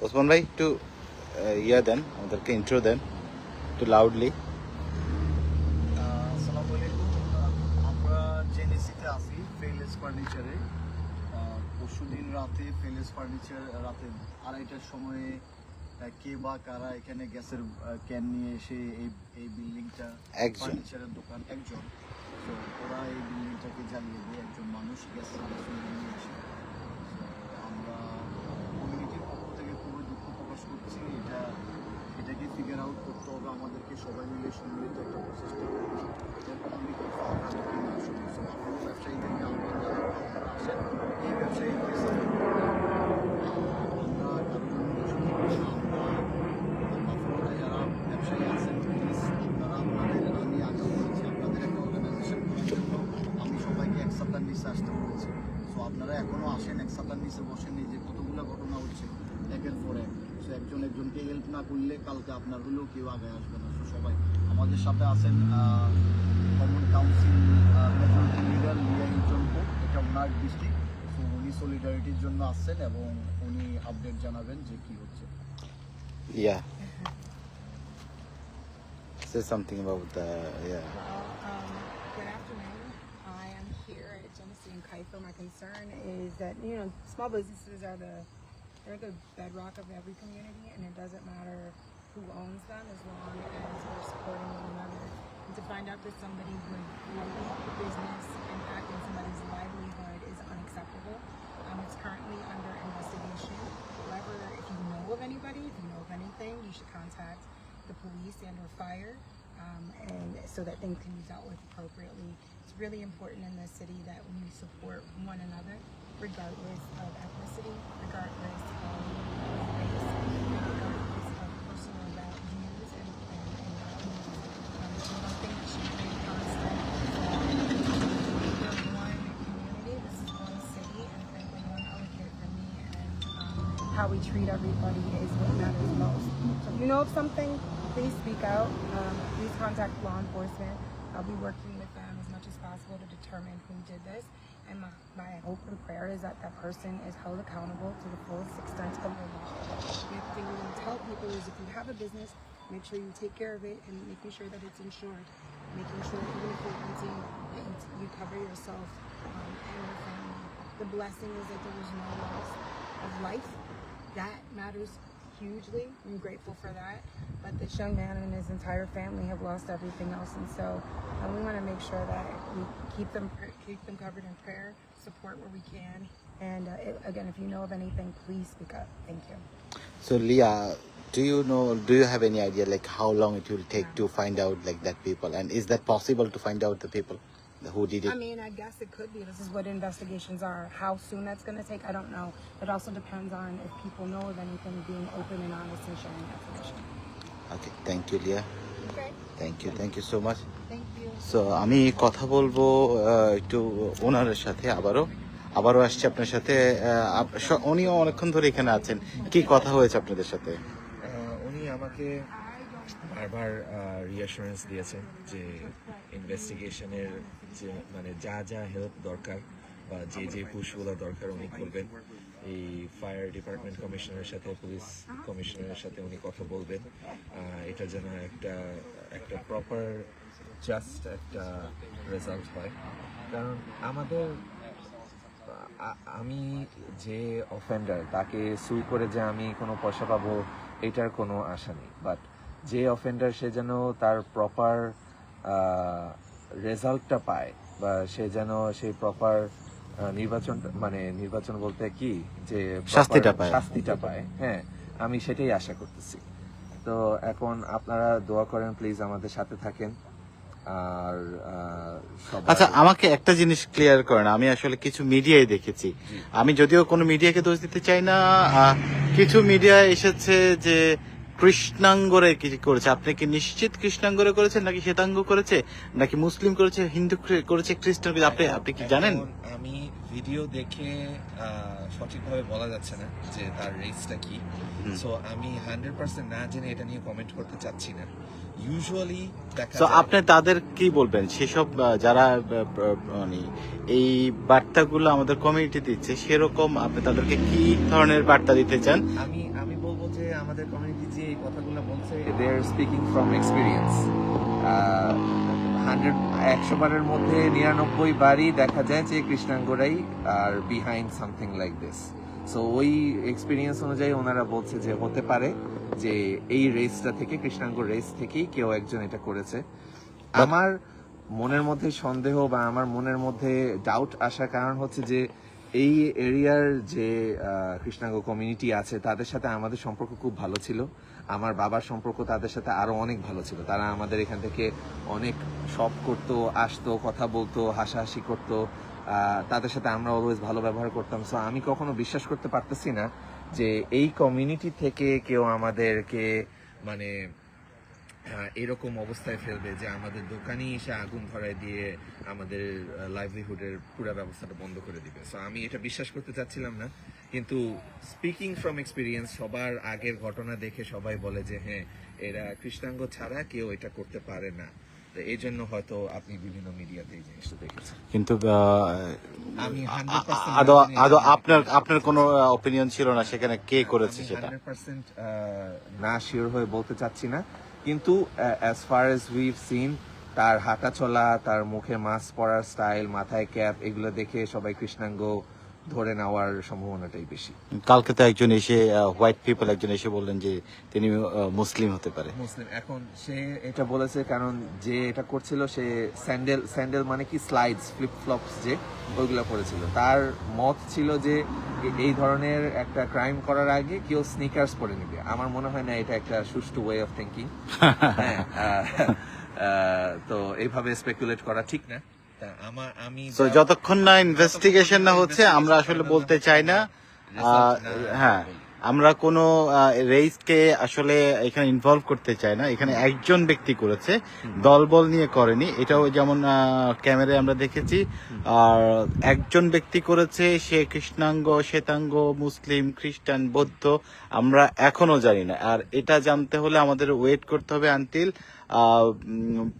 ওসমান ভাই একটু ইয়া দেন আমাদেরকে ইন্ট্রো দেন একটু লাউডলি আমরা জেনেসিতে আছি ফেলেস ফার্নিচারে পরশু দিন রাতে ফেলেস ফার্নিচার রাতে আড়াইটার সময়ে কে বা কারা এখানে গ্যাসের ক্যান নিয়ে এসে এই এই বিল্ডিংটা। ফার্নিচারের দোকান একজন। তো ওরা এই বিল্ডিংটাকে জ্বালিয়ে দিয়ে একজন মানুষ গ্যাসের নিয়ে এসে So, আমরা কমিউনিটির পক্ষ থেকে খুবই দুঃখ প্রকাশ করছি এটা এটাকে ফিগার আউট করতে হবে আমাদেরকে সবাই মিলে সম্মিলিত একটা প্রচেষ্টা ব্যবসায়ীদেরকে আহ্বান জানাব আপনারা আসেন এই ব্যবসায়ীকে আপনারা আপনাদের আমি আগে বলেছি আপনাদের একটা অর্গানাইজেশন করার জন্য আমি সবাইকে এক সপ্তাহ নিচে আসতে বলেছি। সো আপনারা এখনও আসেন, এক সপ্তাহ নিচে বসেন যে কতগুলো ঘটনা হচ্ছে, একের পর এক। সো একজন একজনকে হেল্প না করলে কালকে আপনার হলেও কেউ আগে আসবে না। সো সবাই আমাদের সাথে আছেন কমন কাউন্সিল মেজরিটি লিডার লিয়া ইঞ্চনকো এটা ওনার ডিস্ট্রিক্ট সো উনি সলিডারিটির জন্য আসছেন এবং উনি আপডেট জানাবেন যে কি হচ্ছে। Yeah say something about the yeah. Um, good afternoon. I am here at Genesee and Kaifo. My concern is that, you know, small businesses are the, they're the bedrock of every community and it doesn't matter who owns them as long as we're supporting one another. And to find out that somebody would a business impacting somebody's livelihood is unacceptable. Um, it's currently under investigation. However, if you know of anybody, if you know of anything, you should contact the police and or fire um, and so that things can be dealt with appropriately. It's really important in this city that we support one another regardless of ethnicity, regardless of race, regardless of personal values and, and, values. Um, should be constant. We're one community, this is one city, and frankly, one elegant for me, and um, how we treat everybody is what matters most. So if you know of something, please speak out. Um, please contact law enforcement. I'll be working with them as much as possible to determine who did this. And my, my hope and prayer is that that person is held accountable to the fullest extent of the law. The thing we tell people is if you have a business, make sure you take care of it and making sure that it's insured. Making sure even if you're renting, you- cover yourself um, and your family. The blessing is that there was no loss of life. That matters hugely. I'm grateful for that. But this young man and his entire family have lost everything else, and so uh, we want to make sure that we keep them keep them covered in prayer, support where we can, and uh, it, again, if you know of anything, please speak up. Thank you. so leah do you know do you have any idea like how long it will take to find out like that people and is that possible to find out the people who did it I mean, I guess it could be. This is what investigations are. How soon that's going to take, I don't know. It also depends on if people know of anything being open and honest and sharing information. okay thank you leah Okay. thank you thank you so much Thank you. So আমি কথা বলব একটু ওনারের সাথে আবারও আবারও আসছি আপনার সাথে উনিও অনেকক্ষণ ধরে এখানে আছেন কি কথা হয়েছে আপনাদের সাথে উনি আমাকে বারবার রিঅ্যাসুরেন্স দিয়েছেন যে ইনভেস্টিগেশনের যে মানে যা যা হেল্প দরকার বা যে যে পুশগুলো দরকার উনি করবেন। এই ফায়ার ডিপার্টমেন্ট কমিশনারের সাথে পুলিশ কমিশনারের সাথে উনি কথা বলবেন। এটা যেন একটা একটা প্রপার জাস্ট একটা রেজাল্ট হয়। কারণ আমাদের আমি যে অফেন্ডার তাকে সুই করে যে আমি কোনো পয়সা পাবো, এটার কোনো আশা নেই। বাট যে অফেন্ডার সে যেন তার প্রপার রেজাল্টটা পায় বা সে যেন সেই প্রপার নির্বাচন মানে নির্বাচন বলতে কি যে শাস্তিটা পায়। শাস্তিটা পায়। হ্যাঁ আমি সেটাই আশা করতেছি। তো এখন আপনারা দোয়া করেন প্লিজ আমাদের সাথে থাকেন। আর আচ্ছা আমাকে একটা জিনিস ক্লিয়ার করেন। আমি আসলে কিছু মিডিয়ায় দেখেছি। আমি যদিও কোনো মিডিয়াকে দোষ দিতে চাই না কিছু মিডিয়া এসেছে যে কৃষ্ণাঙ্গরে কি করেছে? আপনি কি নিশ্চিত কৃষ্ণাঙ্গরে করেছেন নাকি শ্বেতাঙ্গ করেছে? নাকি মুসলিম করেছে হিন্দু ক্রি- করেছে খ্রিস্টান করেছে? আপনি আপনি কি জানেন? আমি ভিডিও দেখে সঠিকভাবে বলা যাচ্ছে না যে তার রেসটা কি। সো আমি হান্ড্রেড পার্সেন্ট না জেনে এটা নিয়ে কমেন্ট করতে চাচ্ছি না। ইউজুয়ালি তো আপনি তাদের কি বলবেন? সেসব যারা মানে এই বার্তাগুলো আমাদের কমিউনিটি দিচ্ছে সেরকম আপনি তাদেরকে কি ধরনের বার্তা দিতে চান? আমি আমাদের কমিউনিটি যে এই কথাগুলো বলছে they are speaking from experience hundred একশো বারের মধ্যে নিরানব্বই বারই দেখা যায় যে কৃষ্ণাঙ্গরাই are behind something like this so ওই এক্সপিরিয়েন্স অনুযায়ী ওনারা বলছে যে হতে পারে যে এই রেসটা থেকে, কৃষ্ণাঙ্গ রেস থেকেই কেউ একজন এটা করেছে। আমার মনের মধ্যে সন্দেহ বা আমার মনের মধ্যে ডাউট আসার কারণ হচ্ছে যে এই এরিয়ার যে কৃষ্ণাঙ্গ কমিউনিটি আছে, তাদের সাথে আমাদের সম্পর্ক খুব ভালো ছিল। আমার বাবার সম্পর্ক তাদের সাথে আরও অনেক ভালো ছিল। তারা আমাদের এখান থেকে অনেক শপ করতো, আসতো, কথা বলতো, হাসাহাসি করতো। তাদের সাথে আমরা অলওয়েজ ভালো ব্যবহার করতাম। সো আমি কখনো বিশ্বাস করতে পারতেছি না যে এই কমিউনিটি থেকে কেউ আমাদেরকে মানে এরকম অবস্থায় ফেলবে যে আমাদের দোকানে এসে আগুন ধরায় দিয়ে আমাদের লাইভলিহুডের পুরো ব্যবস্থাটা বন্ধ করে দিবে। সো আমি এটা বিশ্বাস করতে চাচ্ছিলাম না কিন্তু স্পিকিং ফ্রম এক্সপিরিয়েন্স সবার আগের ঘটনা দেখে সবাই বলে যে হ্যাঁ এরা কৃষ্ণাঙ্গ ছাড়া কেউ এটা করতে পারে না। এই জন্য হয়তো আপনি বিভিন্ন মিডিয়াতে এই জিনিসটা দেখেছেন। কিন্তু আহ, আমি আ- 100% আদৌ জানি না। আদৌ আপনার আপনার কোনো অপিনিয়ন ছিল না সেখানে কে করেছে সেটা? না শিওর হয়ে বলতে চাচ্ছি না। কিন্তু as far as we've seen তার হাঁটা চলা তার মুখে মাস্ক পরার স্টাইল মাথায় ক্যাপ এগুলো দেখে সবাই কৃষ্ণাঙ্গ ধরে নেওয়ার সম্ভাবনাটাই বেশি। কালকে তো একজন এসে হোয়াইট পিপল একজন এসে বললেন যে তিনি মুসলিম হতে পারে। মুসলিম। এখন সে এটা বলেছে কারণ যে এটা করছিল সে স্যান্ডেল স্যান্ডেল মানে কি? স্লাইডস ফ্লিপ ফ্লপস যে ওইগুলো করেছিল। তার মত ছিল যে এই ধরনের একটা ক্রাইম করার আগে কেউ স্নিকার্স পরে নিবে। আমার মনে হয় না এটা একটা সুষ্ঠু ওয়ে অফ থিঙ্কিং তো এইভাবে স্পেকুলেট করা ঠিক না। তা তো যতক্ষণ না ইনভেস্টিগেশন না হচ্ছে আমরা আসলে বলতে চাই না আহ, হ্যাঁ। আমরা কোনো রেসকে আসলে এখানে ইনভলভ করতে চাই না। এখানে একজন ব্যক্তি করেছে দলবল নিয়ে করেনি। এটাও যেমন ক্যামেরায় আমরা দেখেছি। আর একজন ব্যক্তি করেছে সে কৃষ্ণাঙ্গ শ্বেতাঙ্গ মুসলিম খ্রিস্টান বৌদ্ধ আমরা এখনও জানি না। আর এটা জানতে হলে আমাদের ওয়েট করতে হবে আনটিল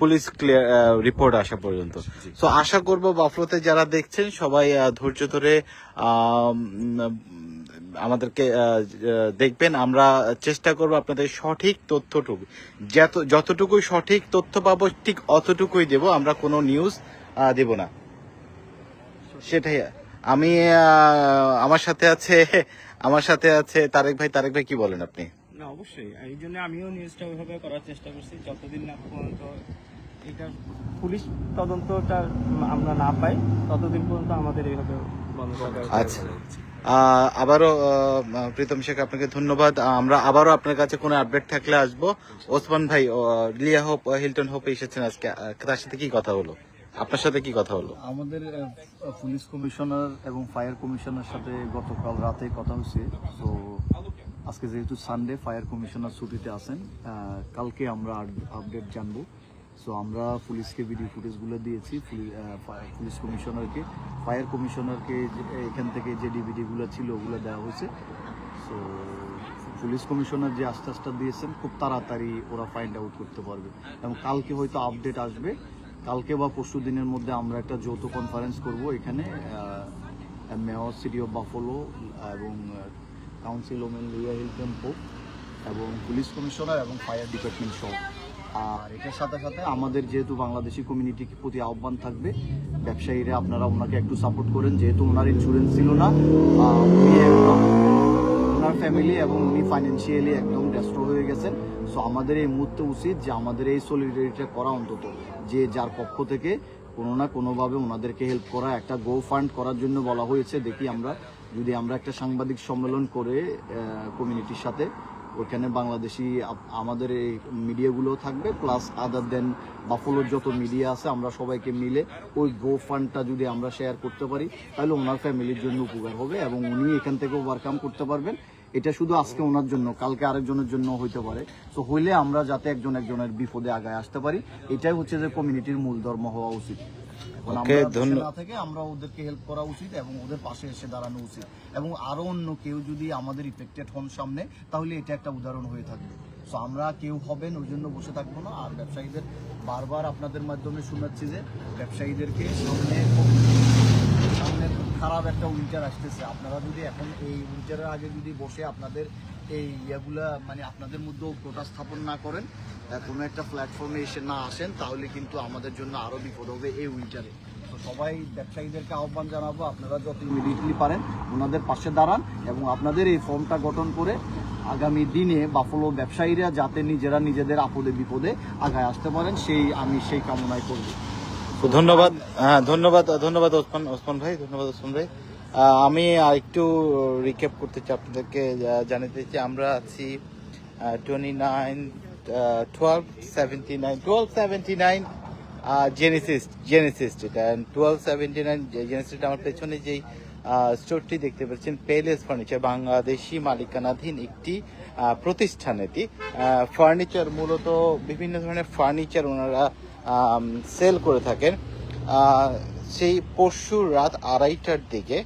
পুলিশ ক্লিয়ার রিপোর্ট আসা পর্যন্ত। সো আশা করব বাফলোতে যারা দেখছেন সবাই ধৈর্য ধরে আমাদেরকে দেখবেন আমরা চেষ্টা করব আপনাদের সঠিক তথ্যটুকু। যত যতটুকু সঠিক তথ্য পাবো ঠিক অতটুকুই দেব আমরা কোনো নিউজ দেব না। সেটাই আমি আমার সাথে আছে আমার সাথে আছে তারেক ভাই। তারেক ভাই কি বলেন আপনি? না অবশ্যই। এই জন্য আমিও নিউজটা ওইভাবে করার চেষ্টা করছি যতদিন না পর্যন্ত এটা পুলিশ তদন্তটা আমরা না পাই ততদিন পর্যন্ত আমাদের এইভাবে বন্ধ থাকা আচ্ছা। আবারও প্রীতম শেখ, আপনাকে ধন্যবাদ। আমরা আবারও আপনার কাছে কোনো আপডেট থাকলে আসব। ওসমান ভাই লিয়া হোপ, হিলটন হোপ এসেছেন আজকে। তার সাথে কি কথা হলো? আপনার সাথে কি কথা হলো? আমাদের পুলিশ কমিশনার এবং ফায়ার কমিশনার সাথে গতকাল রাতে কথা হয়েছে। তো আজকে যেহেতু সানডে ফায়ার কমিশনার ছুটিতে আছেন কালকে আমরা আপডেট জানব। সো আমরা পুলিশকে ভিডিও ফুটেজগুলো দিয়েছি পুলিশ কমিশনারকে। ফায়ার কমিশনারকে এখান থেকে যে ডিভিডিগুলো ছিল ওগুলো দেওয়া হয়েছে। সো পুলিশ কমিশনার যে আস্তে আস্তে দিয়েছেন, খুব তাড়াতাড়ি ওরা ফাইন্ড আউট করতে পারবে। এবং কালকে হয়তো আপডেট আসবে। কালকে বা পরশু দিনের মধ্যে আমরা একটা যৌথ কনফারেন্স করব এখানে মেয়র সিটি অফ বাফলো এবং council women Leah hill tempo এবং পুলিশ কমিশনার এবং ফায়ার ডিপার্টমেন্ট সহ। আর এটার সাথে সাথে আমাদের যেহেতু বাংলাদেশি কমিউনিটির প্রতি আহ্বান থাকবে, ব্যবসায়ীরা আপনারা ওনাকে একটু সাপোর্ট করেন, যেহেতু ওনার ইন্স্যুরেন্স ছিল না উনি ওনার ফ্যামিলি এবং উনি ফাইন্যান্সিয়ালি একদম ব্যস্ত হয়ে গেছেন। সো আমাদের এই মুহূর্তে উচিত যে আমাদের এই সলিডারিটা করা অন্তত, যে যার পক্ষ থেকে কোনো না কোনোভাবে ওনাদেরকে হেল্প করা, একটা গো ফান্ড করার জন্য বলা হয়েছে। দেখি আমরা, যদি আমরা একটা সাংবাদিক সম্মেলন করে কমিউনিটির সাথে ওইখানে বাংলাদেশি আমাদের এই মিডিয়াগুলো থাকবে প্লাস আদার দেন বাফলোর যত মিডিয়া আছে, আমরা সবাইকে মিলে ওই গো ফান্ডটা যদি আমরা শেয়ার করতে পারি, তাহলে ওনার ফ্যামিলির জন্য উপকার হবে এবং উনি এখান থেকে ওভারকাম করতে পারবেন। এটা শুধু আজকে ওনার জন্য, কালকে আরেকজনের জন্য হইতে পারে। তো হইলে আমরা যাতে একজন একজনের বিপদে আগায় আসতে পারি, এটাই হচ্ছে যে কমিউনিটির মূল ধর্ম হওয়া উচিত। ধন্য- না থেকে আমরা ওদেরকে হেল্প করা উচিত এবং ওদের পাশে এসে দাঁড়ানো উচিত। এবং আরও অন্য কেউ যদি আমাদের ইফেক্টেড হন সামনে তাহলে এটা একটা উদাহরণ হয়ে থাকবে। সো আমরা কেউ হবেন ওই জন্য বসে থাকব না। আর ব্যবসায়ীদের বারবার আপনাদের মাধ্যমে শোনাচ্ছি যে ব্যবসায়ীদেরকে সামনে সামনে খুব খারাপ একটা উইন্টার আসতেছে। আপনারা যদি এখন এই উইন্টারের আগে যদি বসে আপনাদের এই ইয়েগুলা মানে আপনাদের মধ্যেও উগ্রতা স্থাপন না করেন কোনো একটা প্ল্যাটফর্মে এসে না আসেন, তাহলে কিন্তু আমাদের জন্য আরও বিপদ হবে এই উইন্টারে তো সবাই ব্যবসায়ীদেরকে আহ্বান জানাব, আপনারা যত ইমিডিয়েটলি পারেন, ওনাদের পাশে দাঁড়ান এবং আপনাদের এই ফর্মটা গঠন করে আগামী দিনে বাফলো ব্যবসায়ীরা যাতে নিজেরা নিজেদের আপদে বিপদে আগায় আসতে পারেন, সেই আমি সেই কামনাই করব। ধন্যবাদ হ্যাঁ ধন্যবাদ ধন্যবাদ ওসমান ওসমান ভাই, ধন্যবাদ ওসমান ভাই। আমি আরেকটু রিক্যাপ করতে চাই আপনাদেরকে জানাতে চাই, আমরা আছি twenty nine twelve seventy nine twelve seventy nine Genesis Genesis এটা টুয়েলভ সেভেন্টি নাইন জেনেসিস আমার পেছনে যেই স্টোরটি দেখতে পাচ্ছেন পেলেস ফার্নিচার বাংলাদেশি মালিকানাধীন একটি প্রতিষ্ঠান এটি। ফার্নিচার মূলত বিভিন্ন ধরনের ফার্নিচার ওনারা সেল করে থাকেন। সেই পরশু রাত আড়াইটার দিকে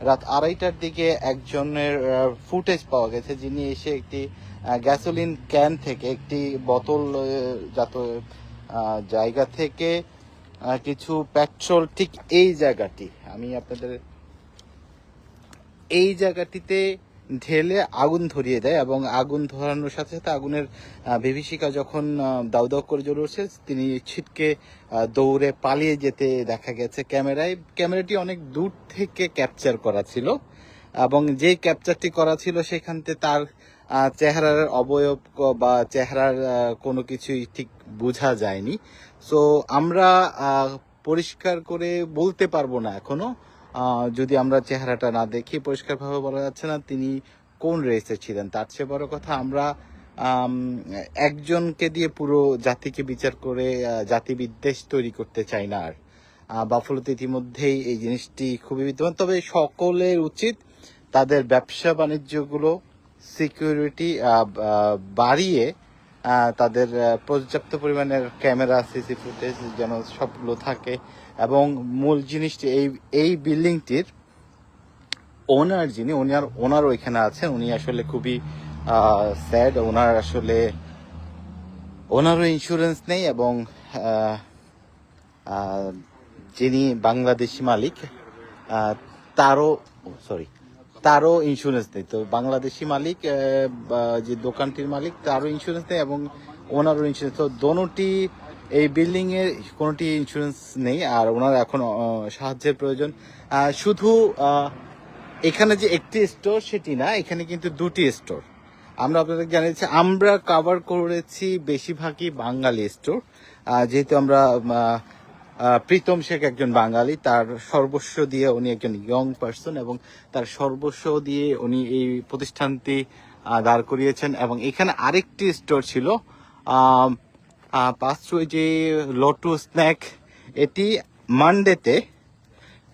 রাত আড়াইটার দিকে একজনের ফুটেজ পাওয়া গেছে যিনি এসে একটি গ্যাসোলিন ক্যান থেকে একটি বোতল জাত জায়গা থেকে কিছু পেট্রোল ঠিক এই জায়গাটি, আমি আপনাদের, এই জায়গাটিতে ঢেলে আগুন ধরিয়ে দেয় এবং আগুন ধরানোর সাথে সাথে আগুনের বিভীষিকা যখন দাউ দাউ করে জ্বলে উঠছে তিনি ছিটকে দৌড়ে পালিয়ে যেতে দেখা গেছে ক্যামেরায়। ক্যামেরাটি অনেক দূর থেকে ক্যাপচার করা ছিল এবং যে ক্যাপচারটি করা ছিল সেখানতে তার চেহারার অবয়ব বা চেহারার কোনো কিছুই ঠিক বোঝা যায়নি। সো আমরা পরিষ্কার করে বলতে পারব না এখনও। যদি আমরা চেহারাটা না দেখি, পরিষ্কারভাবে বলা যাচ্ছে না তিনি কোন রেসে ছিলেন। তার চেয়ে বড় কথা আমরা একজনকে দিয়ে পুরো জাতিকে বিচার করে জাতি বিদ্বেষ তৈরি করতে চাই না আর। বাফলোতে ইতিমধ্যেই এই জিনিসটি খুবই বিদ্যমান। তবে সকলের উচিত তাদের ব্যবসা বাণিজ্যগুলো সিকিউরিটি বাড়িয়ে তাদের পর্যাপ্ত পরিমাণের ক্যামেরা সিসি ফুটেজ যেন সবগুলো থাকে। এবং মূল জিনিসটি এই এই বিল্ডিংটির ওনার যিনি ওনার ওনার ওইখানে আছেন, উনি আসলে খুবই স্যাড ওনার আসলে, ওনারও ইন্স্যুরেন্স নেই এবং যিনি বাংলাদেশি মালিক তারও সরি তারও ইন্স্যুরেন্স নেই। তো বাংলাদেশি মালিক যে দোকানটির মালিক, তারও ইন্স্যুরেন্স নেই এবং ওনারও ইন্স্যুরেন্স তো দোনোটি এই বিল্ডিং এর কোনোটি ইন্স্যুরেন্স নেই, আর ওনার এখন সাহায্যের প্রয়োজন। শুধু এখানে যে একটি স্টোর সেটি না, এখানে কিন্তু দুটি স্টোর আমরা আপনাদের জানিয়েছি, আমরা কভার করেছি বেশিরভাগই বাঙালি স্টোর যেহেতু আমরা প্রীতম শেখ একজন বাঙালি, তার সর্বস্ব দিয়ে উনি একজন ইয়ং পার্সন এবং তার সর্বস্ব দিয়ে উনি এই প্রতিষ্ঠানটি দাঁড় করিয়েছেন। এবং এখানে আরেকটি স্টোর ছিল পাঁচশো যে লটু স্ন্যাক এটি মানডেতে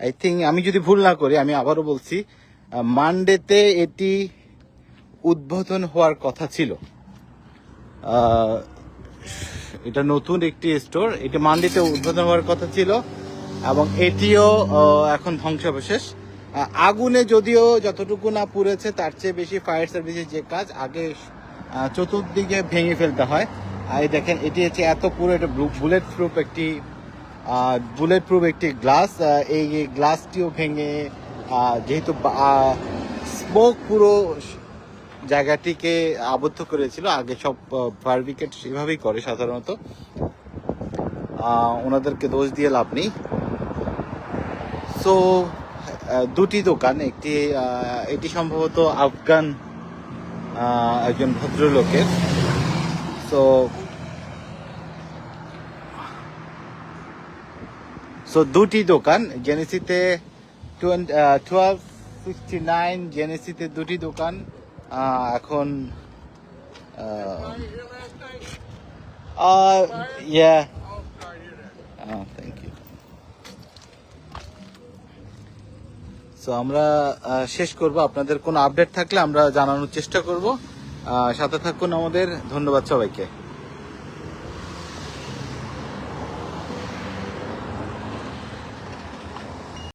আই থিঙ্ক আমি যদি ভুল না করি, আমি আবারও বলছি মানডেতে এটি উদ্বোধন হওয়ার কথা ছিল। এটা নতুন একটি স্টোর এটা মানডেতে উদ্বোধন হওয়ার কথা ছিল, এবং এটিও এখন ধ্বংসাবশেষ। আগুনে যদিও যতটুকু না পুড়েছে, তার চেয়ে বেশি ফায়ার সার্ভিসের যে কাজ, আগে চতুর্দিকে ভেঙে ফেলতে হয়। আর দেখেন, এটি হচ্ছে এত পুরো, এটা বুলেট প্রুফ একটি বুলেট প্রুফ একটি গ্লাস এই গ্লাসটিও ভেঙে যেহেতু স্মোক পুরো জায়গাটিকে আবদ্ধ করেছিল, আগে সব ফায়ার সেভাবেই করে সাধারণত। ওনাদেরকে দোষ দিয়ে লাভ নেই। সো দুটি দোকান, একটি এটি সম্ভবত আফগান একজন ভদ্রলোকের। সো সো দুটি দোকান জেনেসিতে টুয়েলভ সিক্সটি নাইন জেনেসিতে দুটি দোকান এখন ইয়া থ্যাংক ইউ সো আমরা শেষ করব। আপনাদের কোনো আপডেট থাকলে আমরা জানানোর চেষ্টা করব। সাথে থাকুন আমাদের। ধন্যবাদ সবাইকে।